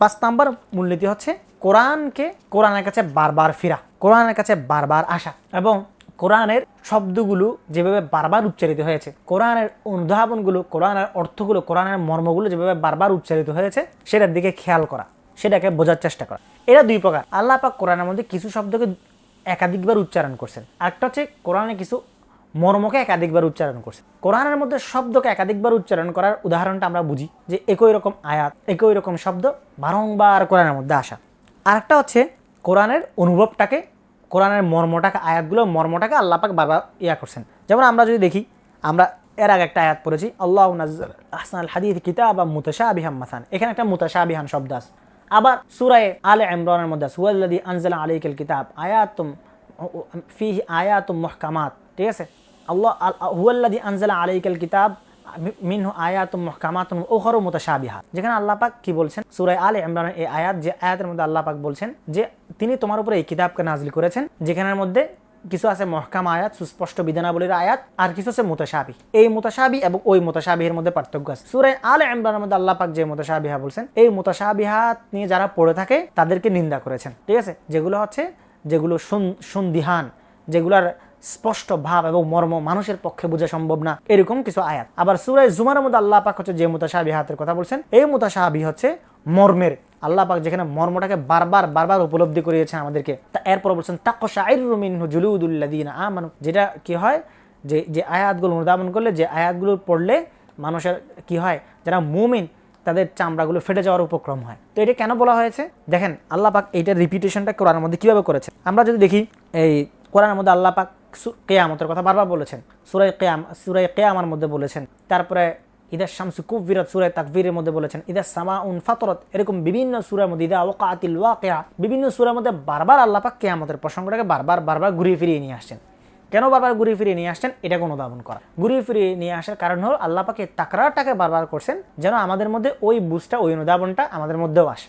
পাঁচ নাম্বার মূলনীতি হচ্ছে কোরআনকে কোরআনের কাছে বারবার ফিরা, কোরআনের কাছে বারবার আসা এবং কোরআনের শব্দগুলো যেভাবে বারবার উচ্চারিত হয়েছে, কোরআনের অনুধাবনগুলো, কোরআনের অর্থগুলো, কোরআনের মর্মগুলো যেভাবে বারবার উচ্চারিত হয়েছে, সেটার দিকে খেয়াল করা, সেটাকে বোঝার চেষ্টা করা। এরা দুই প্রকার। আল্লাহ পাক কোরআনের মধ্যে কিছু শব্দকে একাধিকবার উচ্চারণ করছেন। আরেকটা হচ্ছে কোরআনে কিছু মর্মকে একাধিকবার উচ্চারণ করছে। কোরআনের মধ্যে শব্দকে একাধিকবার উচ্চারণ করার উদাহরণটা আমরা বুঝি যে একই রকম আয়াত, একই রকম শব্দ বারংবার কোরআনের মধ্যে আসা। আরেকটা হচ্ছে কোরআনের অনুভবটাকে, কোরআনের মর্মটাকে, আয়াতগুলো মর্মটাকে আল্লাহ পাক বারবার ইয়া করছেন। যেমন আমরা যদি দেখি, আমরা এর আগে একটা আয়াত পড়েছি, আল্লাহ আহসান হাদিদ কিতাব বা মুতাশাবিহাম মাসান। এখানে একটা মুতাশা আবিহান শব্দ আছে। আবার সুরায় আলে ইমরানের মধ্যে হুয়াল্লাযী আনজালা আলাইকাল কিতাব, আয়াতুম ফি আয়াতুম মুহকামাত। ঠিক আছে? আল্লাহ আল- হুয়াল্লাযী আনজালা আলাইকাল কিতাব মিনহু আয়াতুম মুহকামাতুন উখরু মুতাশাবিহাত যেখানে আল্লাহ পাক কি বলছেন? সূরা আলে ইমরানের এই আয়াত, যে আয়াতের মধ্যে আল্লাহ পাক বলছেন যে তিনি তোমার উপরে এই কিতাবকে নাজিল করেছেন, যেখানের মধ্যে কিছু আছে মহকাম আয়াত, সুস্পষ্ট বিধানাবলীর আয়াত, আর কিছু আছে মুতাশাবি এই মুতাশাবি এবং ওই মুতাশাবিহের মধ্যে পার্থক্য আছে। সূরা আলে ইমরানের মধ্যে আল্লাহ পাক যে মুতাশাবিহা বলছেন, এই মুতাশাবিহাত নিয়ে যারা পড়ে থাকে, তাদেরকে নিন্দা করেছেন। ঠিক আছে? যেগুলো হচ্ছে, যেগুলো সুন- সন্দিহান, যেগুলার স্পষ্ট ভাব এবং মর্ম মানুষের পক্ষে বোঝা সম্ভব না। এরকম কিছু আয়াত। আবার সুরাই জুমার মধ্যে আল্লাহ পাক হচ্ছে যে মুতাশাবিহাতের কথা বলছেন, এই মুতাশাবি হচ্ছে মর্মের। আল্লাহ পাক যেখানে মর্মটাকে বারবার বারবার উপলব্ধি করিয়েছেন আমাদেরকে। তা এরপর বলছেন, তাকশাইরু মিনহু জুলুদুল্লাযিনা আমানু। যেটা কি হয়? যে যে আয়াতগুলো অনুধাবন করলে, যে আয়াতগুলো পড়লে মানুষের কি হয়? যারা মুমিন, তাদের চামড়াগুলো ফেটে যাওয়ার উপক্রম হয়। তো এটা কেন বলা হয়েছে? দেখেন, আল্লাহ পাক এইটার রিপিটেশনটা কোরআনের মধ্যে কীভাবে করেছে? আমরা যদি দেখি, এই কোরআনের মধ্যে আল্লাহ পাক কেয়ামতের কথা বারবার বলেছেন। সুরাই কেয়াম সুরাই কেয়ামার মধ্যে বলেছেন। তারপরে ইদার শামসু কুবিরত সুরায় তাকবীরের মধ্যে বলেছেন ইদার সামা উন ফাতরত এরকম বিভিন্ন সুরার মধ্যে, ইদা ওকাতিল ওয়াকিয়া বিভিন্ন সুরের মধ্যে বারবার আল্লাহ পাক কেয়ামতের প্রসঙ্গটাকে বারবার বারবার ঘুরিয়ে ফিরিয়ে নিয়ে আসছেন। কেন বারবার ঘুরিয়ে ফিরিয়ে নিয়ে আসছেন? এটাকে অনুধাবন করা। ঘুরিয়ে ফিরিয়ে নিয়ে আসার কারণ হল, আল্লাহ পাকে তাকরারটাকে বারবার করছেন যেন আমাদের মধ্যে ওই বুঝটা, ওই অনুধাবনটা আমাদের মধ্যেও আসে।